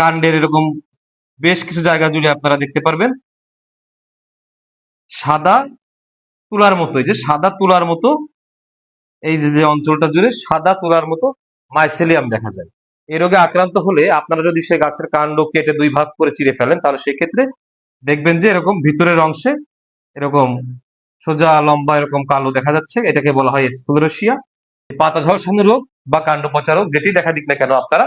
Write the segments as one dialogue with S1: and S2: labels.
S1: কাণ্ডের এরকম বেশ কিছু জায়গা জুড়ে আপনারা দেখতে পারবেন। সাদা তুলার মতো, এই যে সাদা তুলার মতো, এই যে অঞ্চলটা জুড়ে সাদা তুলার মতো মাইসেলিয়াম দেখা যায়। এই রোগে আক্রান্ত হলে আপনারা যদি সে গাছের কাণ্ড কেটে দুই ভাগ করে চিড়ে ফেলেন, তাহলে সেক্ষেত্রে দেখবেন যে এরকম ভিতরের অংশে এরকম সোজা, লম্বা এরকম কালো দেখা যাচ্ছে। এটাকে বলা হয় স্কুলেরোসিয়া পাতা ঝলসানো রোগ বা কাণ্ড পচা রোগ, যেটি দেখা দিক না কেন আপনারা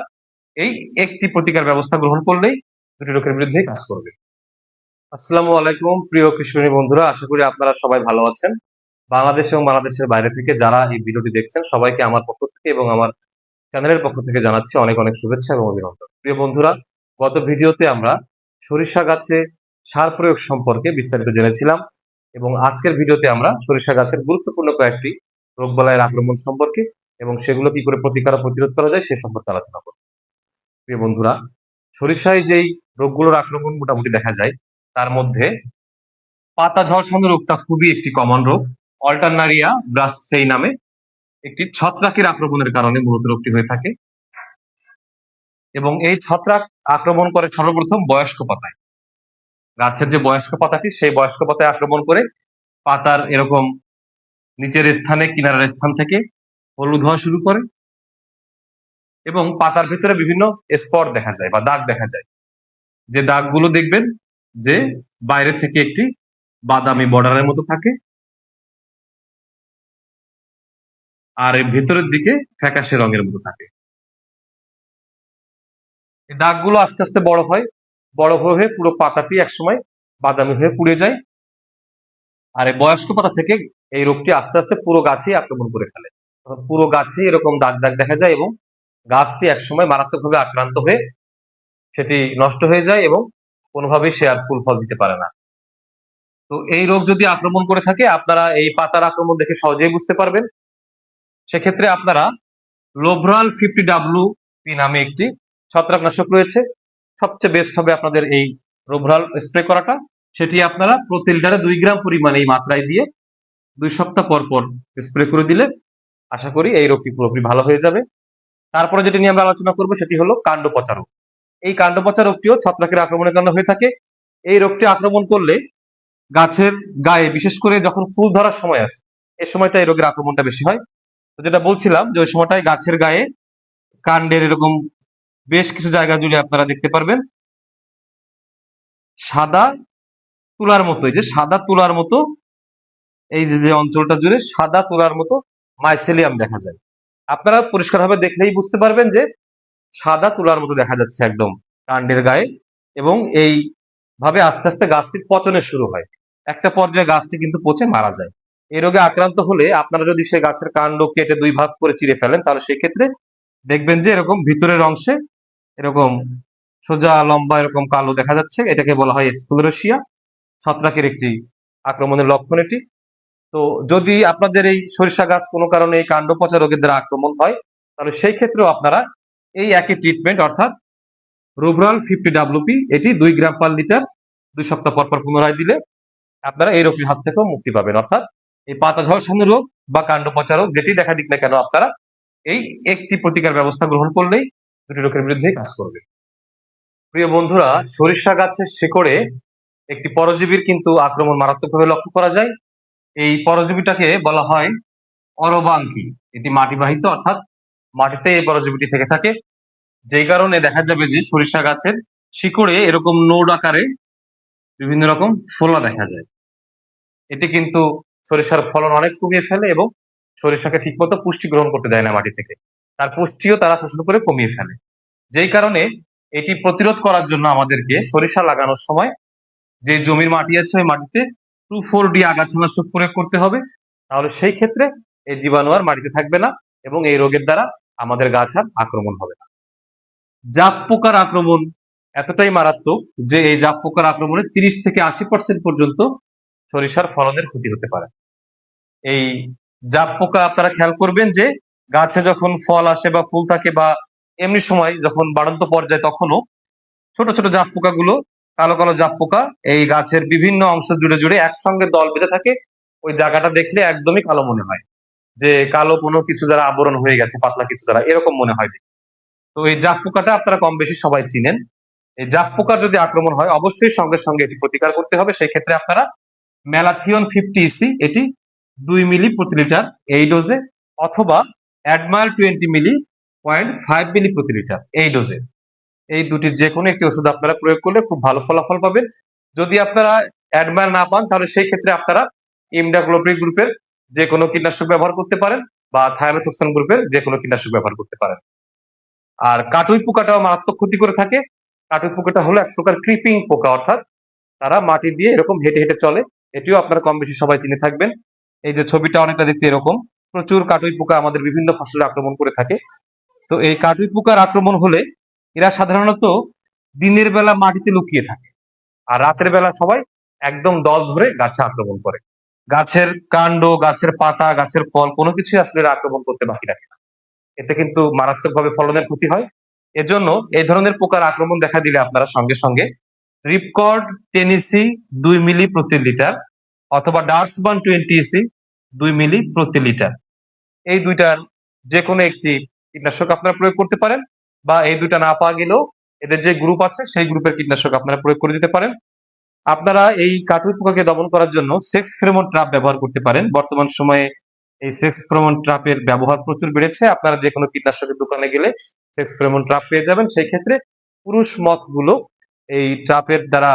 S1: এই একটি প্রতিকার ব্যবস্থা গ্রহণ করলেই দুটি রোগের বিরুদ্ধে কাজ করবে। আসসালামু আলাইকুম প্রিয় কৃষকী বন্ধুরা আশা করি আপনারা সবাই ভালো আছেন। বাংলাদেশ এবং বাংলাদেশের বাইরে থেকে যারা এই ভিডিওটি দেখছেন সবাইকে আমার পক্ষ থেকে এবং আমার চ্যানেলের পক্ষ থেকে জানাচ্ছি অনেক অনেক শুভেচ্ছা এবং অভিনন্দন। প্রিয় বন্ধুরা গত ভিডিওতে আমরা সরিষা গাছে সার প্রয়োগ সম্পর্কে বিস্তারিত জেনেছিলাম এবং আজকের ভিডিওতে আমরা সরিষা গাছের গুরুত্বপূর্ণ কয়েকটি রোগ রোগবালাইয়ের আক্রমণ সম্পর্কে এবং সেগুলো কি করে প্রতিকার প্রতিরোধ করা যায় সে সম্পর্কে আলোচনা করব। প্রিয় বন্ধুরা, সরিষায় যেই রোগগুলোর আক্রমণ মোটামুটি দেখা যায়, তার মধ্যে পাতা ঝলসানো রোগটা খুবই একটি কমন রোগ। অল্টারনারিয়া ব্রাস সেই নামে একটি ছত্রাকের আক্রমণের কারণে মূলত রোগটি হয়ে থাকে। এবং এই ছত্রাক আক্রমণ করে সর্বপ্রথম বয়স্ক পাতায়। গাছের যে বয়স্ক পাতাটি, সেই বয়স্ক পাতায় আক্রমণ করে পাতার এরকম নিচের স্থানে, কিনারের স্থান থেকে হলুদ হওয়া শুরু করে এবং পাতার ভিতরে বিভিন্ন স্পট দেখা যায় বা দাগ দেখা যায়। যে দাগগুলো দেখবেন যে বাইরে থেকে একটি বাদামি বর্ডারের মতো থাকে আর ভেতরের দিকে ফ্যাকাশে রঙের মতো থাকে। দাগগুলো আস্তে আস্তে বড় হয়, বড় হয়ে পুরো পাতাটি একসময় বাদামি হয়ে পুড়ে যায় আর এই বয়স্ক পাতা থেকে এই রোগটি আস্তে আস্তে পুরো গাছই আক্রমণ করে ফেলে। পুরো গাছে এরকম দাগ দাগ দেখা যায় এবং গাছটি একসময় মারাত্মকভাবে আক্রান্ত হয়ে সেটি নষ্ট হয়ে যায় এবং কোনোভাবেই সে আর ফুল ফল দিতে পারে না। তো এই রোগ যদি আক্রমণ করে থাকে, আপনারা এই পাতার আক্রমণ দেখে সহজেই বুঝতে পারবেন। সেক্ষেত্রে আপনারা লোভরাল ফিফটি ডাব্লু পি নামে একটি ছত্রাকনাশক রয়েছে। সবচেয়ে বেস্ট হবে আপনাদের এই লোভরাল স্প্রে করাটা। সেটি আপনারা প্রতি লিটারে দুই গ্রাম পরিমাণে এই মাত্রায় দিয়ে দুই সপ্তাহ পর পর স্প্রে করে দিলে আশা করি এই রোগটি পুরোপুরি ভালো হয়ে যাবে। তারপরে যেটি নিয়ে আমরা আলোচনা করব সেটি হলো কাণ্ড পচা রোগ এই কাণ্ড পচা রোগটিও ছত্রাকের আক্রমণের কারণে হয়ে থাকে। এই রোগটি আক্রমণ করলে গাছের গায়ে, বিশেষ করে যখন ফুল ধরার সময় আসে এই সময়টা এই রোগের আক্রমণটা বেশি হয়। তো যেটা বলছিলাম যে ওই সময়টায় গাছের গায়ে কাণ্ডের এরকম বেশ কিছু জায়গা জুড়ে আপনারা দেখতে পারবেন। সাদা তুলার মতো, এই যে সাদা তুলার মতো, এই যে অঞ্চলটা জুড়ে সাদা তুলার মতো মাইসেলিয়াম দেখা যায়। আপনারা পরিষ্কারভাবে দেখলেই বুঝতে পারবেন যে সাদা তুলার মতো দেখা যাচ্ছে একদম কাণ্ডের গায়ে এবং এই ভাবে আস্তে আস্তে গাছটির পচনের শুরু হয়। একটা পর্যায়ে গাছটি কিন্তু পচে মারা যায়। এই রোগে আক্রান্ত হলে আপনারা যদি সে গাছের কাণ্ড কেটে দুই ভাগ করে চিড়ে ফেলেন, তাহলে সেক্ষেত্রে দেখবেন যে এরকম ভিতরের অংশে এরকম সোজা, লম্বা, এরকম কালো দেখা যাচ্ছে। এটাকে বলা হয় স্কুলেরোসিয়া ছত্রাকের একটি আক্রমণের লক্ষণ এটি। তো যদি আপনাদের এই সরিষা গাছ কোনো কারণে এই কাণ্ড পচা রোগের দ্বারা আক্রমণ হয়, তাহলে সেই ক্ষেত্রেও আপনারা এই একই ট্রিটমেন্ট অর্থাৎ রুব্রাল ফিফটি ডাব্লুপি এটি দুই গ্রাম পার লিটার, দুই সপ্তাহ পর পর পুনরায় দিলে আপনারা এই রোগটির হাত থেকেও মুক্তি পাবেন। অর্থাৎ এই পাতা ঝলসানো রোগ বা কাণ্ড পচা রোগ যেটি দেখা দিক না কেন, আপনারা এই একটি প্রতিকার ব্যবস্থা গ্রহণ করলেই দুটি রোগের বিরুদ্ধে কাজ করবে। প্রিয় বন্ধুরা, সরিষা গাছের শিকড়ে একটি পরজীবীর কিন্তু আক্রমণ মারাত্মকভাবে লক্ষ্য করা যায়। এই পরজীবীটাকে বলা হয় অরবাঙ্কি। এটি মাটিবাহিত অর্থাৎ মাটিতে এই পরজীবীটি থেকে থাকে। যেই কারণে দেখা যাবে যে সরিষা গাছের শিকড়ে এরকম নোড আকারে বিভিন্ন রকম ফোলা দেখা যায়। এটি কিন্তু সরিষার ফলন অনেক কমিয়ে ফেলে এবং সরিষাকে ঠিকমতো পুষ্টি গ্রহণ করতে দেয় না মাটি থেকে। তার পুষ্টিও তারা শোষণ করে কমিয়ে ফেলে। যেই কারণে এটি প্রতিরোধ করার জন্য আমাদেরকে সরিষা লাগানোর সময় যে জমির মাটি আছে ওই মাটিতে টু ফোর ডি আগাছানাশক প্রয়োগ করতে হবে। তাহলে সেই ক্ষেত্রে এই জীবাণু আর মাটিতে থাকবে না এবং এই রোগের দ্বারা আমাদের গাছ আর আক্রমণ হবে না। জাপ পোকার আক্রমণ এতটাই মারাত্মক যে এই জাপ পোকার আক্রমণে তিরিশ থেকে আশি পার্সেন্ট পর্যন্ত সরিষার ফলনের ক্ষতি হতে পারে। এই জাপ পোকা আপনারা খেয়াল করবেন যে গাছে যখন ফল আসে বা ফুল থাকে বা এমনি সময় যখন বাড়ন্ত পর্যায়ে তখনও ছোট ছোট জাপ পোকাগুলো কালো কালো জাপ পোকা এই গাছের বিভিন্ন অংশ জুড়ে জুড়ে একসঙ্গে দল বেঁধে থাকে। ওই জায়গাটা দেখলে একদমই কালো মনে হয়। যে কালো কোনো কিছু দ্বারা আবরণ হয়ে গেছে, পাতলা কিছু দ্বারা, এরকম মনে হয় তো এই জাপ পোকাটা আপনারা কম বেশি সবাই চিনেন। এই জাপ পোকার যদি আক্রমণ হয়, অবশ্যই সঙ্গে সঙ্গে এটি প্রতিকার করতে হবে। সেই ক্ষেত্রে আপনারা ম্যালাথিয়ন ফিফটি ইসি এটি দুই মিলি প্রতি লিটার এই ডোজে অথবা admire twenty milli point five milli প্রতি লিটার এই ডোজে এই দুটির যে কোনো একটি ওষুধ আপনারা প্রয়োগ করলে খুব ভালো ফলাফল পাবেন। যদি আপনারা অ্যাডমায়ার না পান, তাহলে সেই ক্ষেত্রে আপনারা ইমডাগ্লোপ্রিক গ্রুপের যে কোনো কীটনাশক ব্যবহার করতে পারেন বা থায়ামেথক্সান গ্রুপের যে কোনো কীটনাশক ব্যবহার করতে পারেন। আর কাটুই পোকাটাও মারাত্মক ক্ষতি করে থাকে। কাটুই পোকাটা হলো এক প্রকার ক্রিপিং পোকা, অর্থাৎ তারা মাটি দিয়ে এরকম হেঁটে হেঁটে চলে। এটিও আপনারা কম বেশি সবাই চিনে থাকবেন। এই যে ছবিটা অনেকটা দেখতে এরকম। প্রচুর কাটুই পোকা আমাদের বিভিন্ন ফসলে আক্রমণ করে থাকে। তো এই কাটুই পোকার আক্রমণ হলে এরা সাধারণত দিনের বেলা মাটিতে লুকিয়ে থাকে আর রাতের বেলা সবাই একদম দল ধরে গাছে আক্রমণ করে। গাছের কাণ্ড, গাছের পাতা, গাছের ফল কোনো কিছুই আসলে আক্রমণ করতে বাকি রাখে না। এতে কিন্তু মারাত্মকভাবে ফলনের ক্ষতি হয়। এজন্য এই ধরনের পোকার আক্রমণ দেখা দিলে আপনারা সঙ্গে সঙ্গে রিপকর্ড টেনিসি দুই মিলি প্রতি লিটার অথবা ডার্সবান টোয়েন্টি সি দুই মিলি প্রতি লিটার। এই দুইটার যে কোনো একটি কীটনাশক আপনারা প্রয়োগ করতে পারেন। বা এই দুইটা না পাওয়া গেলেও এদের যে গ্রুপ আছে, সেই গ্রুপের কীটনাশক আপনারা প্রয়োগ করে দিতে পারেন। আপনারা এই কাটুই পোকাকে দমন করার জন্য সেক্স ফেরোমন ট্রাপ ব্যবহার করতে পারেন। বর্তমান সময়ে এই সেক্স ফেরোমন ট্রাপের ব্যবহার প্রচুর বেড়েছে। আপনারা যে কোনো কীটনাশকের দোকানে গেলে সেক্স ফেরোমন ট্রাপ পেয়ে যাবেন। সেই ক্ষেত্রে পুরুষ মথগুলো এই ট্রাপের দ্বারা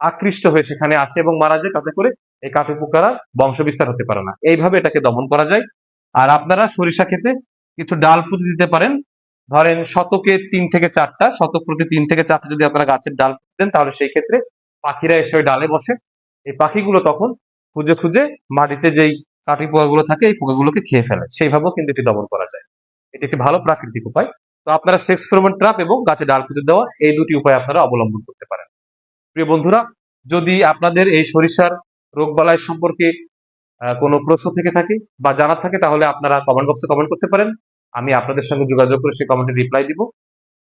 S1: আকৃষ্ট হয়ে সেখানে আসে এবং মারা যায়। তাতে করে এই কাটুই পোকারা বংশ বিস্তার হতে পারে না। এইভাবে এটাকে দমন করা যায়। আর আপনারা সরিষা খেতে কিছু ডাল পুঁতে দিতে পারেন। ধরেন শতকে তিন থেকে চারটা, শতক প্রতি তিন থেকে চারটা যদি আপনারা গাছের ডাল দেন, তাহলে সেই ক্ষেত্রে পাখিরা এসে ওই ডালে বসে। এই পাখিগুলো তখন খুঁজে খুঁজে মাটিতে যেই কাঠি পোকাগুলো থাকে, এই পোকাগুলোকে খেয়ে ফেলে। সেইভাবেও কিন্তু এটি দমন করা যায়। এটি একটি ভালো প্রাকৃতিক উপায়। তো আপনারা সেক্স ফেরোমন ট্রাপ এবং গাছে ডাল পুঁতে দেওয়া, এই দুটি উপায় আপনারা অবলম্বন করতে পারেন। প্রিয় বন্ধুরা, যদি আপনাদের এই সরিষার রোগবালাই সম্পর্কে কোনো প্রশ্ন থেকে থাকে বা জানার থাকে, তাহলে আপনারা কমেন্ট বক্সে কমেন্ট করতে পারেন। আমি আপনাদের সঙ্গে যোগাযোগ করে সেই কমেন্টে রিপ্লাই দিব।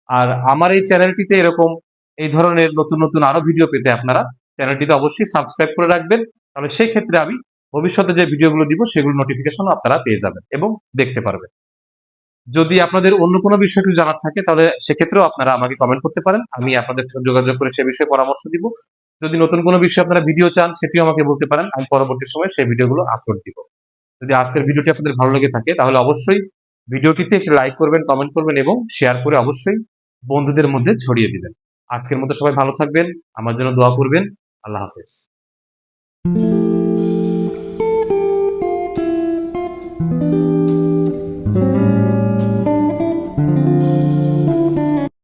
S1: আর আমার এই চ্যানেলটিতে এরকম এই ধরনের নতুন নতুন আরও ভিডিও পেতে আপনারা চ্যানেলটিতে অবশ্যই সাবস্ক্রাইব করে রাখবেন। তাহলে সেই ক্ষেত্রে আমি ভবিষ্যতে যে ভিডিওগুলো দিব সেগুলো নোটিফিকেশন আপনারা পেয়ে যাবেন এবং দেখতে পারবেন। যদি আপনাদের অন্য কোনো বিষয় কিছু জানার থাকে, তাহলে সেক্ষেত্রেও আপনারা আমাকে কমেন্ট করতে পারেন। আমি আপনাদের সঙ্গে যোগাযোগ করে সে বিষয়ে পরামর্শ দিব। যদি নতুন কোনো বিষয়ে আপনারা ভিডিও চান, সেটিও আমাকে বলতে পারেন। আমি পরবর্তী সময় সেই ভিডিওগুলো আপলোড দিব। যদি আজকের ভিডিওটি আপনাদের ভালো লেগে থাকে, তাহলে অবশ্যই ভিডিওটিতে একটি লাইক করবেন কমেন্ট করবেন এবং শেয়ার করে অবশ্যই বন্ধুদের মধ্যে ছড়িয়ে দিবেন। আজকের মতো সবাই ভালো থাকবেন, আমার জন্য দোয়া করবেন। আল্লাহ হাফেজ।